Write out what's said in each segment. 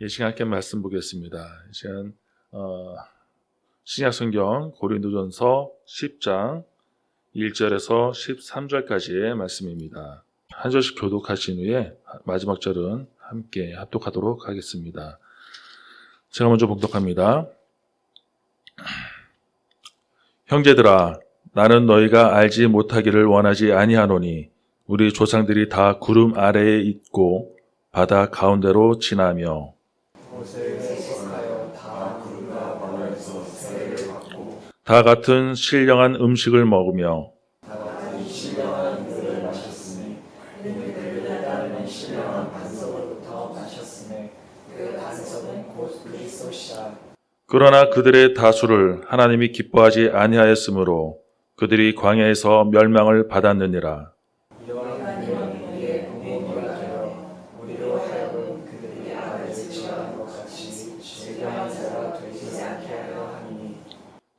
이 시간 함께 말씀 보겠습니다. 이 시간 어, 신약 성경 고린도전서 10장 1절에서 13절까지의 말씀입니다. 한 절씩 교독하신 후에 마지막 절은 함께 합독하도록 하겠습니다. 제가 먼저 봉독합니다. 형제들아 나는 너희가 알지 못하기를 원하지 아니하노니 우리 조상들이 다 구름 아래에 있고 바다 가운데로 지나며 다 같은 신령한 음식을 먹으며 그러나 그들의 다수를 하나님이 기뻐하지 아니하였으므로 그들이 광야에서 멸망을 받았느니라.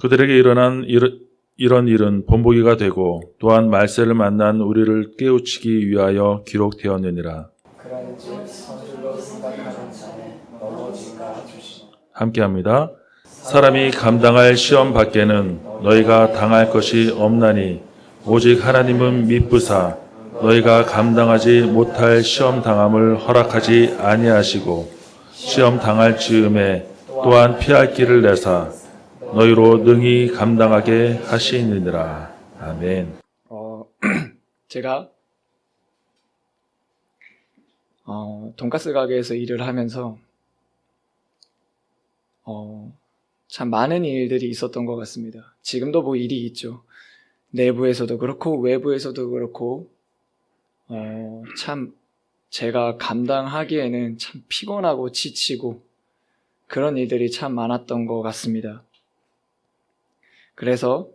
그들에게 일어난 일, 이런 일은 본보기가 되고 또한 말세를 만난 우리를 깨우치기 위하여 기록되었느니라. 함께합니다. 사람이 감당할 시험 밖에는 너희가 당할 것이 없나니 오직 하나님은 미쁘사 너희가 감당하지 못할 시험 당함을 허락하지 아니하시고 시험 당할 즈음에 또한 피할 길을 내사 너희로 능히 감당하게 하시느니라. 아멘. 어, 제가 어, 돈가스 가게에서 일을 하면서 어, 참 많은 일들이 있었던 것 같습니다. 지금도 뭐 일이 있죠. 내부에서도 그렇고 외부에서도 그렇고 어, 참 제가 감당하기에는 참 피곤하고 지치고 그런 일들이 참 많았던 것 같습니다. 그래서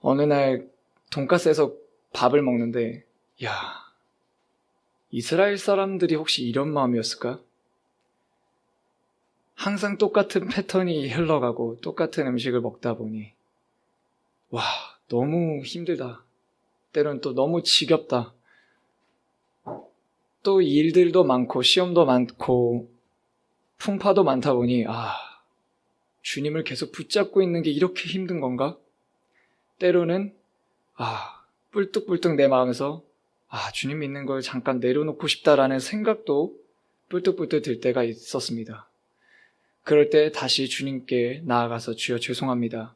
어느 날 돈가스에서 밥을 먹는데 야 이스라엘 사람들이 혹시 이런 마음이었을까? 항상 똑같은 패턴이 흘러가고 똑같은 음식을 먹다 보니 와 너무 힘들다. 때로는 또 너무 지겹다. 또 일들도 많고 시험도 많고 풍파도 많다 보니 아 주님을 계속 붙잡고 있는 게 이렇게 힘든 건가? 때로는 아 뿔뚝뿔뚝 내 마음에서 아 주님 믿는 걸 잠깐 내려놓고 싶다라는 생각도 뿔뚝뿔뚝 들 때가 있었습니다. 그럴 때 다시 주님께 나아가서 주여 죄송합니다.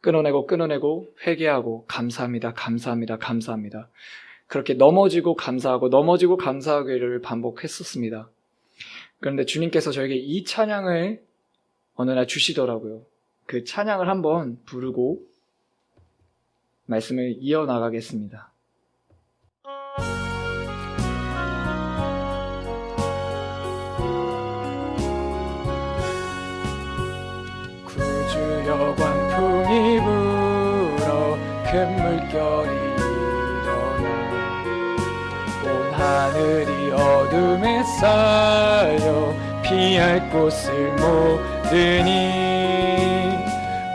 끊어내고 끊어내고 회개하고 감사합니다. 감사합니다. 감사합니다. 그렇게 넘어지고 감사하고 넘어지고 감사하기를 반복했었습니다. 그런데 주님께서 저에게 이 찬양을 어느 날 주시더라고요. 그 찬양을 한번 부르고 말씀을 이어나가겠습니다. 구주여 광풍이 불어 큰 물결이 하늘이 어둠에 쌓여 피할 곳을 모 르니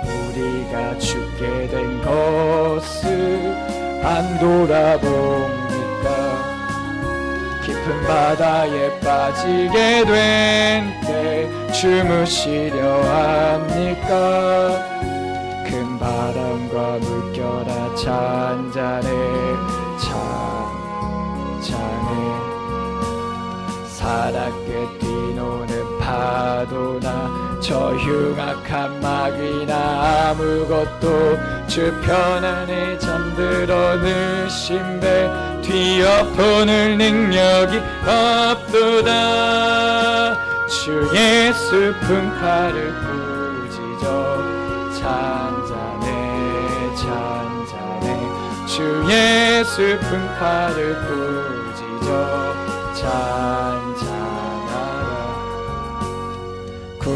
우리가 죽게 된 것을 안 돌아봅니까? 깊은 바다에 빠지게 된 때 주무시려 합니까? 큰 바람과 물결아 잔잔해 잔잔해 사납게 뛰노는 파도나 저 흉악한 마귀나 아무것도 주 편안에 잠들어 느신배 뒤엎어낼 능력이 없도다. 주의 슬픈 칼을 꾸짖어 잔잔해. 주 예수 풍파를 꾸짖어 찬찬하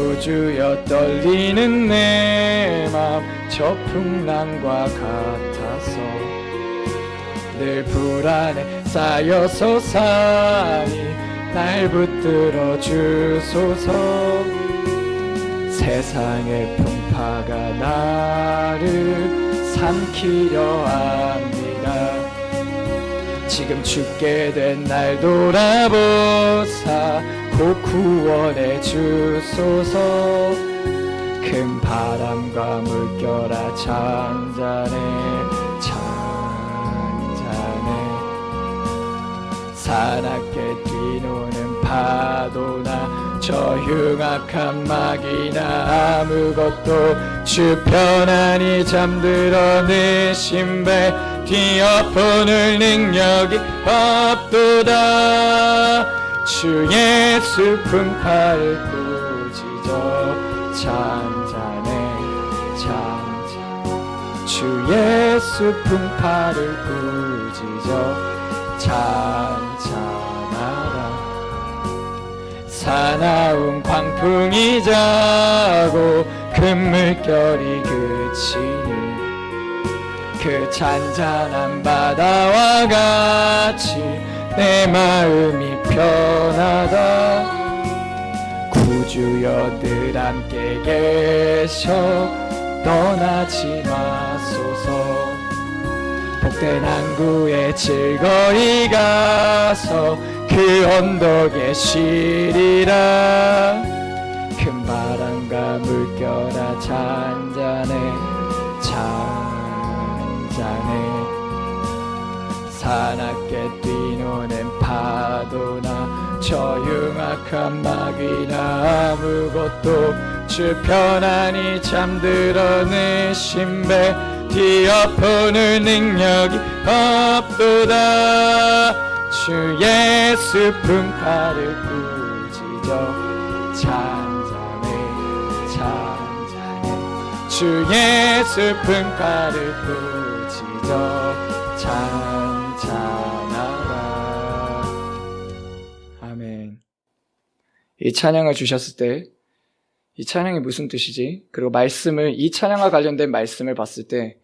구주여 떨리는 내 맘 저 풍랑과 같아서 늘 불안에 쌓여서 사니 날 붙들어 주소서. 세상의 풍파가 나를 삼키려 합니다 지금 죽게 된 날 돌아보사 곧 구원해 주소서. 큰 바람과 물결아 잔잔해 잔잔해. 사납게 뛰노는 파도나 저 흉악한 막이나 아무것도 주 편안히 잠들어 내 신배 뒤엎어낼 능력이 없도다. 주 예수 풍파를 꾸짖어 잔잔해 잔잔 주 예수 풍파를 꾸짖어 찬찬하라. 사나운 광풍이 자고 큰 물결이 그치니 그 잔잔한 바다와 같이 내 마음이 편하다. 구주여 늘 함께 계셔. 떠나지 마소서. 복된 항구에 즐거이 가서 그 언덕에 쉬리라. 큰 바람과 물결아 잔잔해 사납게 뛰노는 파도나 저 흉악한 막이나 아무것도 주 편안히 잠들어 내 신 배 뒤엎어낼 능력이 없도다. 주 예수 풍파를 꾸짖어 잔잔해 잔잔해 주 예수 풍파를 꾸짖어 찬 이 찬양을 주셨을 때 이 찬양이 무슨 뜻이지? 그리고 말씀을 이 찬양과 관련된 말씀을 봤을 때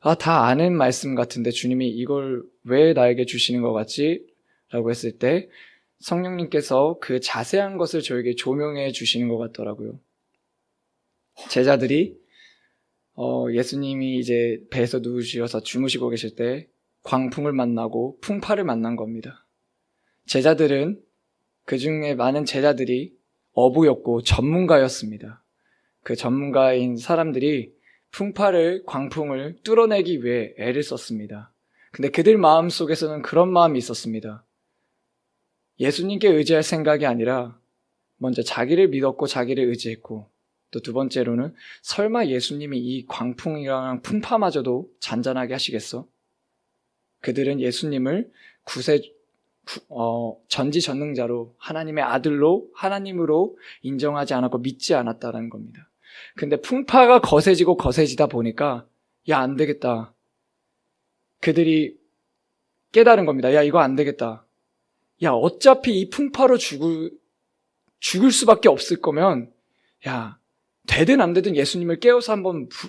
아, 다 아는 말씀 같은데 주님이 이걸 왜 나에게 주시는 것 같지? 라고 했을 때 성령님께서 그 자세한 것을 저에게 조명해 주시는 것 같더라고요. 제자들이 어, 예수님이 이제 배에서 누우셔서 주무시고 계실 때 광풍을 만나고 풍파를 만난 겁니다. 제자들은 그 중에 많은 제자들이 어부였고 전문가였습니다. 그 전문가인 사람들이 풍파를, 광풍을 뚫어내기 위해 애를 썼습니다. 근데 그들 마음 속에서는 그런 마음이 있었습니다. 예수님께 의지할 생각이 아니라 먼저 자기를 믿었고 자기를 의지했고 또 두 번째로는 설마 예수님이 이 광풍이랑 풍파마저도 잔잔하게 하시겠어? 그들은 예수님을 구세 구- 어, 전지전능자로 하나님의 아들로 하나님으로 인정하지 않았고 믿지 않았다는 겁니다. 근데 풍파가 거세지고 거세지다 보니까 야 안 되겠다. 그들이 깨달은 겁니다. 야 이거 안 되겠다. 야 어차피 이 풍파로 죽을 죽을 수밖에 없을 거면 야 되든 안 되든 예수님을 깨워서 한번 부-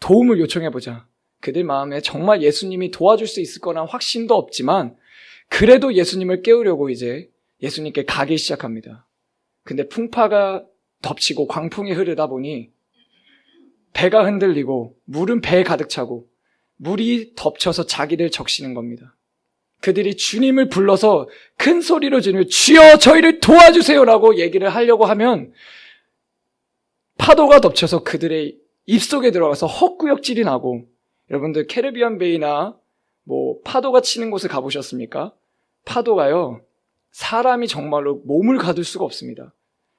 도움을 요청해 보자. 그들 마음에 정말 예수님이 도와줄 수 있을 거란 확신도 없지만 그래도 예수님을 깨우려고 이제 예수님께 가기 시작합니다. 근데 풍파가 덮치고 광풍이 흐르다 보니 배가 흔들리고 물은 배에 가득 차고 물이 덮쳐서 자기를 적시는 겁니다. 그들이 주님을 불러서 큰 소리로 주님을 주여 저희를 도와주세요라고 얘기를 하려고 하면 파도가 덮쳐서 그들의 입속에 들어가서 헛구역질이 나고 여러분들 캐리비안 베이나 뭐 파도가 치는 곳을 가보셨습니까? 파도가요 사람이 정말로 몸을 가둘 수가 없습니다.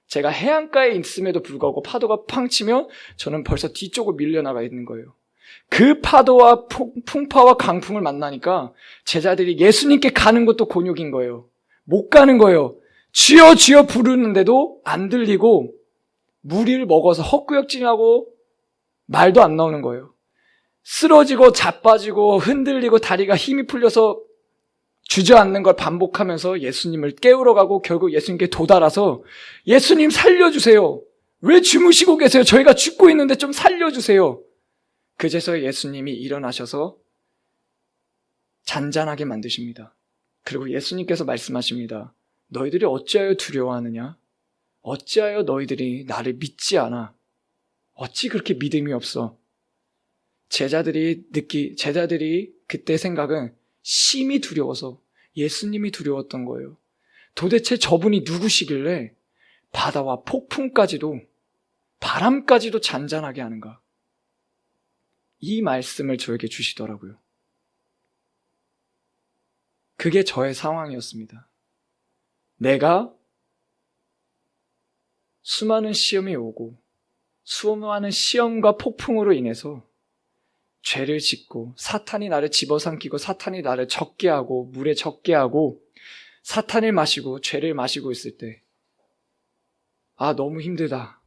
제가 해안가에 있음에도 불구하고 파도가 팡 치면 저는 벌써 뒤쪽으로 밀려나가 있는 거예요. 그 파도와 풍- 풍파와 강풍을 만나니까 제자들이 예수님께 가는 것도 곤욕인 거예요. 못 가는 거예요. 주여 주여 부르는데도 안 들리고 무리를 먹어서 헛구역질하고 말도 안 나오는 거예요. 쓰러지고 자빠지고 흔들리고 다리가 힘이 풀려서 주저앉는 걸 반복하면서 예수님을 깨우러 가고 결국 예수님께 도달해서 예수님 살려주세요. 왜 주무시고 계세요? 저희가 죽고 있는데 좀 살려주세요. 그제서 예수님이 일어나셔서 잔잔하게 만드십니다. 그리고 예수님께서 말씀하십니다. 너희들이 어찌하여 두려워하느냐? 어찌하여 너희들이 나를 믿지 않아? 어찌 그렇게 믿음이 없어? 제자들이 느끼, 제자들이 그때 생각은 심히 두려워서 예수님이 두려웠던 거예요. 도대체 저분이 누구시길래 바다와 폭풍까지도 바람까지도 잔잔하게 하는가? 이 말씀을 저에게 주시더라고요. 그게 저의 상황이었습니다. 내가 수많은 시험이 오고 수많은 시험과 폭풍으로 인해서 죄를 짓고 사탄이 나를 집어삼키고 사탄이 나를 적게 하고 물에 적게 하고 사탄을 마시고 죄를 마시고 있을 때 아, 너무 힘들다.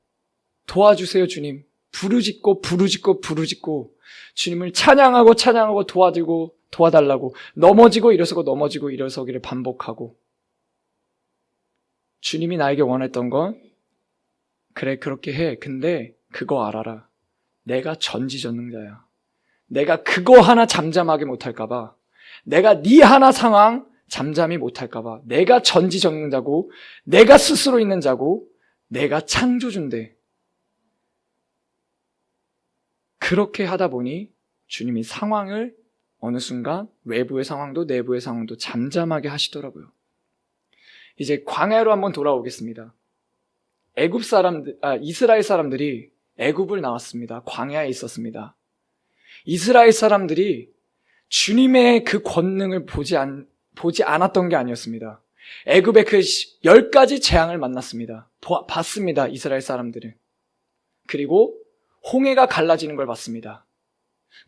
도와주세요, 주님. 부르짖고, 부르짖고, 부르짖고, 주님을 찬양하고, 찬양하고, 도와주고, 도와달라고, 넘어지고, 일어서고, 넘어지고, 일어서기를 반복하고, 주님이 나에게 원했던 건, 그래, 그렇게 해. 근데, 그거 알아라. 내가 전지전능자야. 내가 그거 하나 잠잠하게 못할까봐, 내가 네 하나 상황 잠잠히 못할까봐, 내가 전지전능자고, 내가 스스로 있는 자고, 내가 창조주인데 그렇게 하다 보니 주님이 상황을 어느 순간 외부의 상황도 내부의 상황도 잠잠하게 하시더라고요. 이제 광야로 한번 돌아오겠습니다. 애굽 사람들, 아, 이스라엘 사람들이 애굽을 나왔습니다. 광야에 있었습니다. 이스라엘 사람들이 주님의 그 권능을 보지 않, 보지 않았던 게 아니었습니다. 애굽의 그 열 가지 재앙을 만났습니다. 보- 봤습니다. 이스라엘 사람들은. 그리고 홍해가 갈라지는 걸 봤습니다.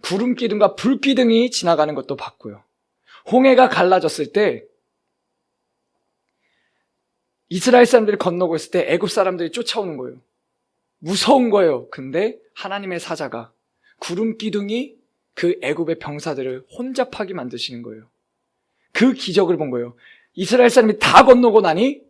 구름 기둥과 불 기둥이 지나가는 것도 봤고요. 홍해가 갈라졌을 때 이스라엘 사람들이 건너고 있을 때 애굽 사람들이 쫓아오는 거예요. 무서운 거예요. 근데 하나님의 사자가 구름 기둥이 그 애굽의 병사들을 혼잡하게 만드시는 거예요. 그 기적을 본 거예요. 이스라엘 사람이 다 건너고 나니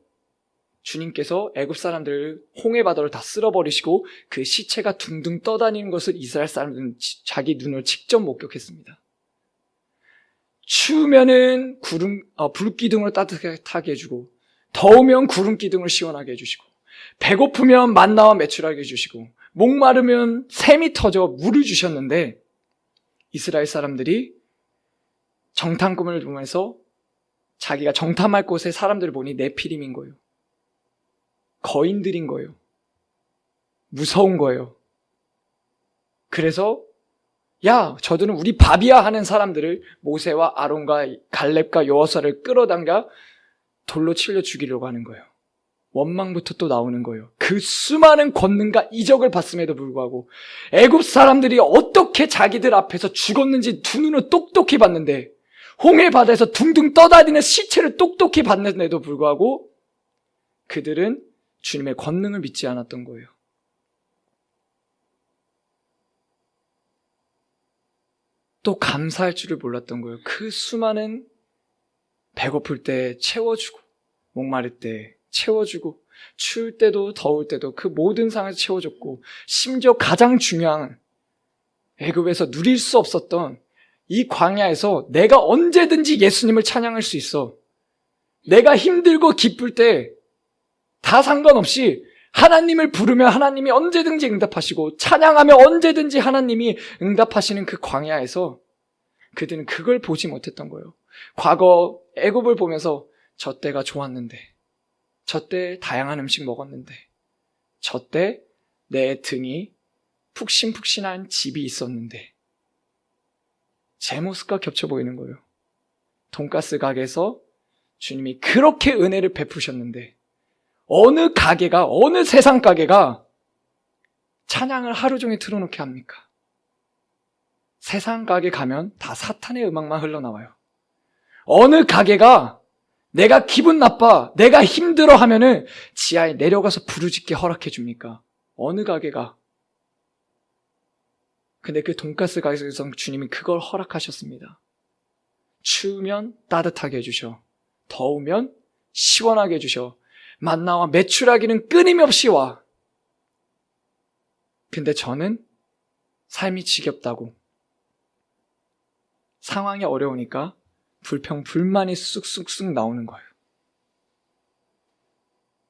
주님께서 애굽 사람들을 홍해 바다로 다 쓸어버리시고 그 시체가 둥둥 떠다니는 것을 이스라엘 사람들은 지- 자기 눈으로 직접 목격했습니다. 추우면은 구름 어, 불 기둥을 따뜻하게 해주고 더우면 구름 기둥을 시원하게 해주시고 배고프면 만나와 매출하게 해주시고 목마르면 샘이 터져 물을 주셨는데 이스라엘 사람들이 정탐꾼을 보면서 자기가 정탐할 곳에 사람들을 보니 네피림인 거예요. 거인들인 거예요. 무서운 거예요. 그래서 야, 저들은 우리 밥이야 하는 사람들을 모세와 아론과 갈렙과 여호사를 끌어당겨 돌로 칠려 죽이려고 하는 거예요. 원망부터 또 나오는 거예요. 그 수많은 권능과 이적을 봤음에도 불구하고 애굽 사람들이 어떻게 자기들 앞에서 죽었는지 두 눈을 똑똑히 봤는데 홍해 바다에서 둥둥 떠다니는 시체를 똑똑히 봤는데도 불구하고 그들은 주님의 권능을 믿지 않았던 거예요. 또 감사할 줄을 몰랐던 거예요. 그 수많은 배고플 때 채워주고, 목마를 때 채워주고, 추울 때도 더울 때도 그 모든 상황에서 채워줬고, 심지어 가장 중요한 애굽에서 누릴 수 없었던 이 광야에서 내가 언제든지 예수님을 찬양할 수 있어. 내가 힘들고 기쁠 때 다 상관없이 하나님을 부르면 하나님이 언제든지 응답하시고 찬양하면 언제든지 하나님이 응답하시는 그 광야에서 그들은 그걸 보지 못했던 거예요. 과거 애굽을 보면서 저 때가 좋았는데 저 때 다양한 음식 먹었는데 저 때 내 등이 푹신푹신한 집이 있었는데 제 모습과 겹쳐 보이는 거예요. 돈가스 가게에서 주님이 그렇게 은혜를 베푸셨는데 어느 가게가 어느 세상 가게가 찬양을 하루 종일 틀어놓게 합니까? 세상 가게 가면 다 사탄의 음악만 흘러나와요. 어느 가게가 내가 기분 나빠, 내가 힘들어 하면은 지하에 내려가서 부르짖게 허락해 줍니까? 어느 가게가 근데 그 돈가스 가게에서 주님이 그걸 허락하셨습니다. 추우면 따뜻하게 해주셔. 더우면 시원하게 해주셔. 만나와 매출하기는 끊임없이 와. 근데 저는 삶이 지겹다고. 상황이 어려우니까 불평, 불만이 쑥쑥쑥 나오는 거예요.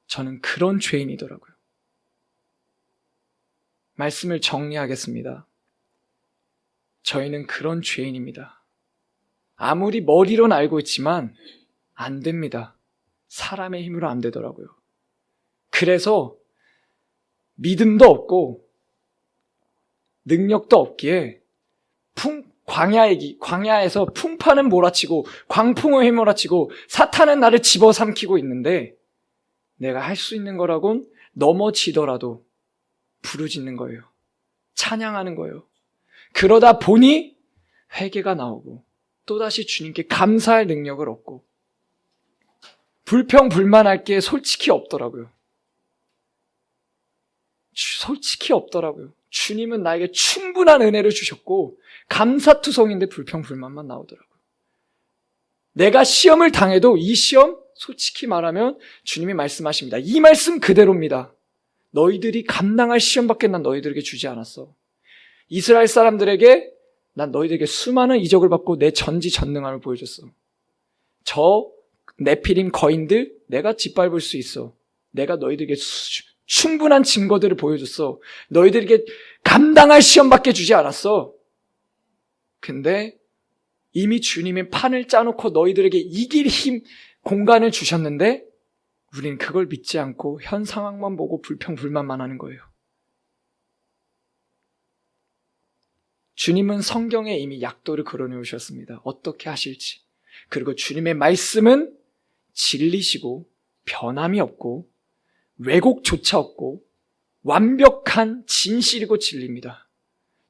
저는 그런 죄인이더라고요. 말씀을 정리하겠습니다. 저희는 그런 죄인입니다. 아무리 머리로는 알고 있지만 안 됩니다. 사람의 힘으로 안 되더라고요. 그래서 믿음도 없고 능력도 없기에 풍 광야에 광야에서 풍파는 몰아치고 광풍을 휘몰아치고 사탄은 나를 집어삼키고 있는데 내가 할 수 있는 거라곤 넘어지더라도 부르짖는 거예요. 찬양하는 거예요. 그러다 보니 회개가 나오고 또다시 주님께 감사할 능력을 얻고 불평 불만할 게 솔직히 없더라고요. 주- 솔직히 없더라고요. 주님은 나에게 충분한 은혜를 주셨고 감사투성인데 불평 불만만 나오더라고요. 내가 시험을 당해도 이 시험 솔직히 말하면 주님이 말씀하십니다. 이 말씀 그대로입니다. 너희들이 감당할 시험밖에 난 너희들에게 주지 않았어. 이스라엘 사람들에게 난 너희들에게 수많은 이적을 받고 내 전지전능함을 보여줬어. 저 네피림 거인들 내가 짓밟을 수 있어. 내가 너희들에게 수- 충분한 증거들을 보여줬어. 너희들에게 감당할 시험밖에 주지 않았어. 근데 이미 주님이 판을 짜놓고 너희들에게 이길 힘, 공간을 주셨는데 우린 그걸 믿지 않고 현 상황만 보고 불평불만만 하는 거예요. 주님은 성경에 이미 약도를 그려놓으셨습니다. 어떻게 하실지. 그리고 주님의 말씀은 진리시고 변함이 없고 왜곡조차 없고 완벽한 진실이고 진리입니다.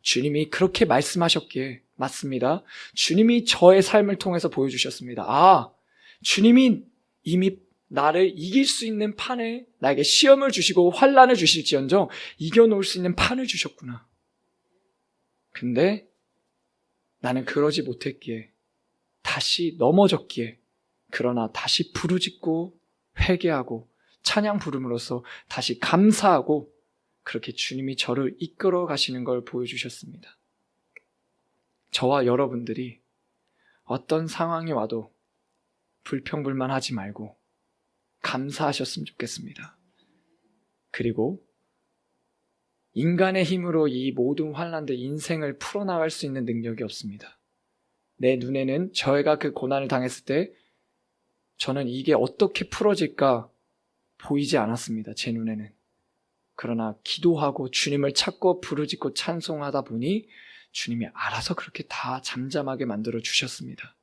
주님이 그렇게 말씀하셨기에 맞습니다. 주님이 저의 삶을 통해서 보여주셨습니다. 아, 주님이 이미 나를 이길 수 있는 판에 나에게 시험을 주시고 환란을 주실지언정 이겨놓을 수 있는 판을 주셨구나. 근데 나는 그러지 못했기에 다시 넘어졌기에 그러나 다시 부르짖고 회개하고 찬양 부름으로써 다시 감사하고 그렇게 주님이 저를 이끌어 가시는 걸 보여주셨습니다. 저와 여러분들이 어떤 상황이 와도 불평불만하지 말고 감사하셨으면 좋겠습니다. 그리고 인간의 힘으로 이 모든 환란들 인생을 풀어나갈 수 있는 능력이 없습니다. 내 눈에는 저희가 그 고난을 당했을 때 저는 이게 어떻게 풀어질까 보이지 않았습니다. 제 눈에는. 그러나 기도하고 주님을 찾고 부르짖고 찬송하다 보니 주님이 알아서 그렇게 다 잠잠하게 만들어 주셨습니다.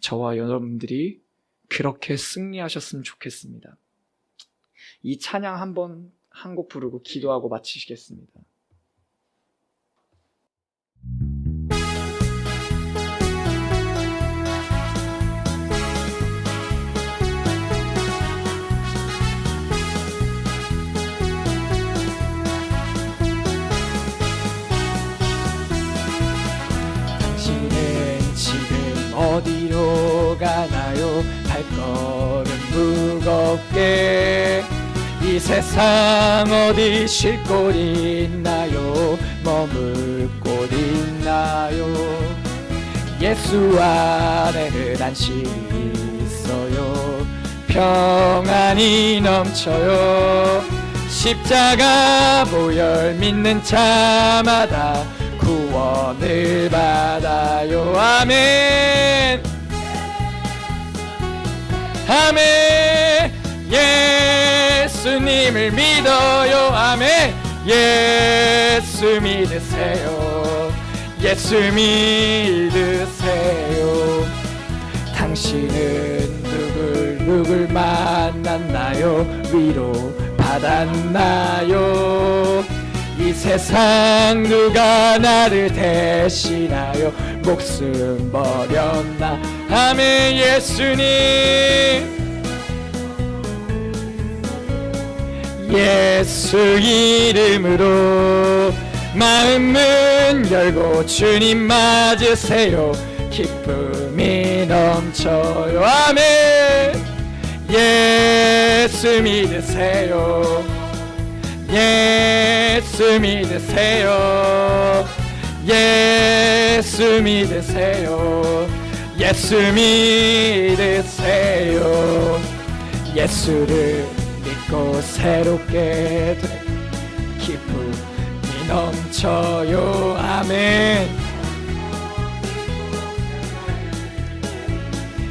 저와 여러분들이 그렇게 승리하셨으면 좋겠습니다. 이 찬양 한번 한 곡 부르고 기도하고 마치시겠습니다. 무겁게 이 세상 어디 쉴 곳 있나요? 머물 곳 있나요? 예수 안에는 안식이 있어요. 평안이 넘쳐요. 십자가 보혈 믿는 자마다 구원을 받아요. 아멘. 아멘 예수님을 믿어요. 아멘. 예수 믿으세요. 예수 믿으세요. 당신은 누굴 누굴 만났나요? 위로 받았나요? 이 세상 누가 나를 대신하여 목숨 버렸나? 아멘 예수님 예수 이름으로 마음은 열고 주님 맞으세요. 기쁨이 넘쳐요. 아멘. 예수 믿으세요. 예수 믿으세요. 예수 믿으세요. 예수 믿으세요. 예수를 믿고 새롭게 되 기쁨이 넘쳐요. 아멘.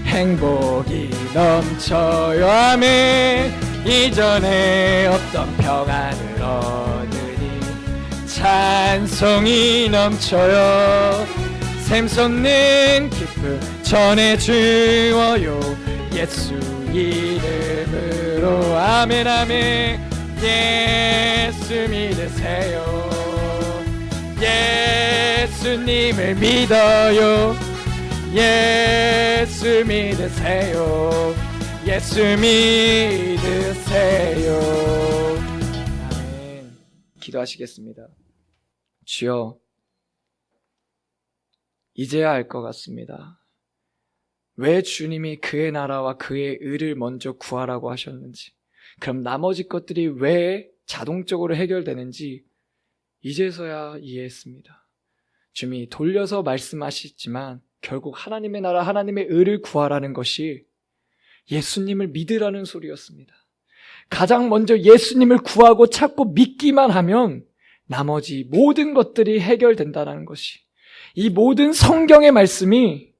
행복이 넘쳐요. 아멘. 이전에 없던 평안을 얻으니 찬송이 넘쳐요. 샘솟는 기쁨 전해 주어요. 예수 이름 으로 아멘 아멘. 예수 믿으세요. 예수님을 믿어요. 예수 믿으세요. 예수 믿으세요. 아멘. 기도하시겠습니다. 주여 이제야 알 것 같습니다 왜 주님이 그의 나라와 그의 의를 먼저 구하라고 하셨는지 그럼 나머지 것들이 왜 자동적으로 해결되는지 이제서야 이해했습니다 주님이 돌려서 말씀하시지만 결국 하나님의 나라, 하나님의 의를 구하라는 것이 예수님을 믿으라는 소리였습니다. 가장 먼저 예수님을 구하고 찾고 믿기만 하면 나머지 모든 것들이 해결된다는 것이 이 모든 성경의 말씀이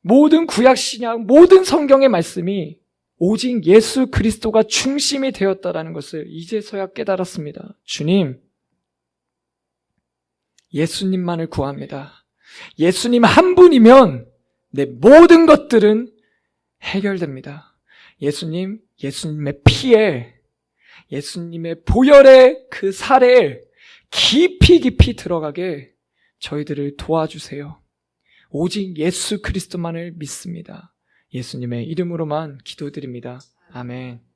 모든 구약 신약 모든 성경의 말씀이 오직 예수 그리스도가 중심이 되었다라는 것을 이제서야 깨달았습니다. 주님, 예수님만을 구합니다. 예수님 한 분이면 내 모든 것들은 해결됩니다. 예수님, 예수님의 피에, 예수님의 보혈의 그 살에 깊이 깊이 들어가게 저희들을 도와주세요. 오직 예수 그리스도만을 믿습니다. 예수님의 이름으로만 기도드립니다. 아멘.